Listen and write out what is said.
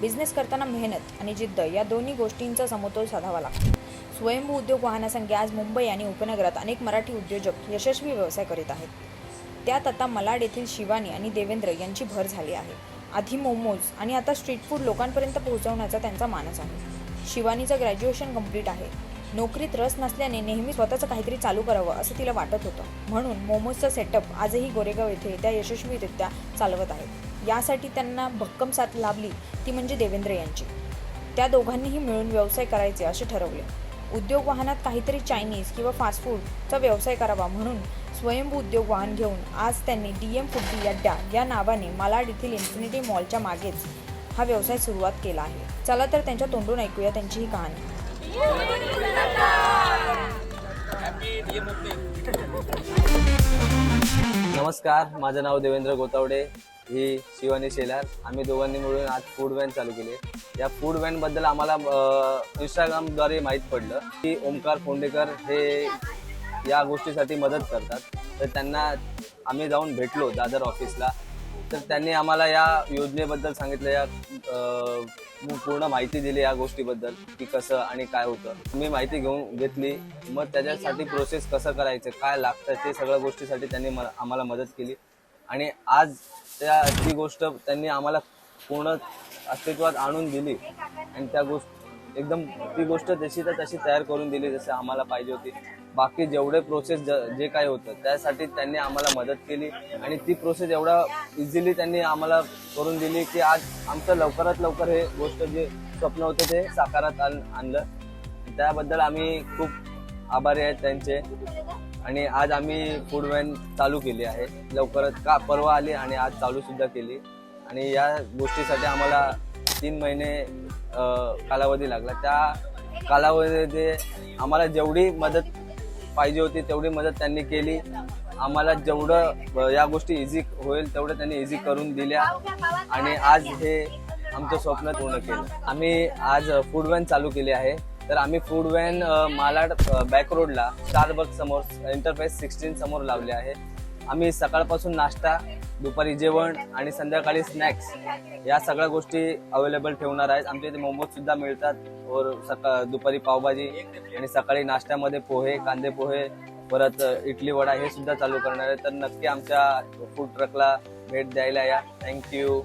Business करताना मेहनत आणि जिद्द या दोन्ही गोष्टींचा समतोल साधावा लागतो. स्वयंभू उद्योग वाहनासंख्या आज मुंबई आणि उपनगरात अनेक मराठी उद्योजक यशस्वी व्यवसाय करीत आहेत. त्यात आता मलाड येथील शिवानी आणि देवेंद्र यांची भर झाली आहे. आधी मोमोज आणि आता स्ट्रीट फूड लोकांपर्यंत पोहोचवण्याचा त्यांचा मानस आहे. शिवानीचं ग्रॅज्युएशन कंप्लीट आहे. नोकरीत रस नसल्याने नेहमी स्वतःचं काहीतरी चालू करावं असं तिला वाटत होतं. म्हणून मोमोजचा सेटअप आजही गोरेगाव येथे त्या यशस्वीरित्या चालवत आहेत. यासाठी त्यांना भक्कम साथ लाभली ती म्हणजे देवेंद्र यांची. त्या दोघांनीही मिळून व्यवसाय करायचे असे ठरवले. उद्योग वाहनात काहीतरी चायनीज किंवा फास्ट फूडचा व्यवसाय करावा म्हणून स्वयंभू उद्योग वाहन घेऊन आज त्यांनी डी एम फुड्डी अड्डा या नावाने मालाड येथील इन्फिनिटी मॉलच्या मागेच हा व्यवसाय सुरुवात केला आहे. चला तर त्यांच्या तोंडून ऐकूया त्यांची ही कहाणी. नमस्कार माझं नाव देवेंद्र गोतावडे ही शिवानी शेलार. आम्ही दोघांनी मिळून आज फूड व्हॅन चालू केली. या फूड व्हॅनबद्दल आम्हाला इंस्टाग्रामद्वारे माहीत पडलं की ओमकार फोंडेकर हे या गोष्टीसाठी मदत करतात. तर त्यांना आम्ही जाऊन भेटलो दादर ऑफिसला तर त्यांनी आम्हाला या योजनेबद्दल सांगितलं या पूर्ण माहिती दिली या गोष्टीबद्दल की कसं आणि काय होतं. मी माहिती घेऊन घेतली. मग त्याच्यासाठी प्रोसेस कसं करायचं काय लागतं ते सगळ्या गोष्टीसाठी त्यांनी मला आम्हाला मदत केली. आणि आज त्या ती गोष्ट त्यांनी आम्हाला पूर्ण अस्तित्वात आणून दिली. आणि त्या गोष्ट एकदम ती गोष्ट जशी तर तशी तयार करून दिली जसं आम्हाला पाहिजे होती. बाकी जेवढे प्रोसेस जे काय होतं त्यासाठी त्यांनी आम्हाला मदत केली आणि ती प्रोसेस एवढा इझिली त्यांनी आम्हाला करून दिली की आज आमचं लवकरात लवकर हे गोष्ट जे स्वप्न होतं ते साकारात आण- आणलं. त्याबद्दल आम्ही खूप आभारी आहेत त्यांचे. आणि आज आम्ही फूड व्हॅन चालू केली आहे. लवकरच का परवा आली आणि आज चालू सुद्धा केली. आणि या गोष्टीसाठी आम्हाला तीन महिने कालावधी लागला. त्या कालावधीमध्ये आम्हाला जेवढी मदत पाहिजे होती तेवढी मदत त्यांनी केली. आम्हाला जेवढं या गोष्टी इझी होईल तेवढं त्यांनी इझी करून दिल्या. आणि आज हे आमचं स्वप्न पूर्ण केलं. आम्ही आज फूड वॅन चालू केली आहे. तर आम्ही फूड वॅन मालाड बॅक रोडला स्टारबक समोर इंटरफेस सिक्स्टीन समोर लावले आहे. आम्ही सकाळपासून नाश्ता दुपारी जेवण आणि संध्याकाळी स्नॅक्स या सगळ्या गोष्टी अवेलेबल ठेवणार आहेत. आमच्या इथे मोमोज सुद्धा मिळतात. और सकाळ दुपारी पावभाजी आणि सकाळी नाश्त्यामध्ये पोहे कांदे पोहे परत इडली वडा हे सुद्धा चालू करणार आहे. तर नक्की आमच्या फूड ट्रकला भेट द्यायला या. थँक्यू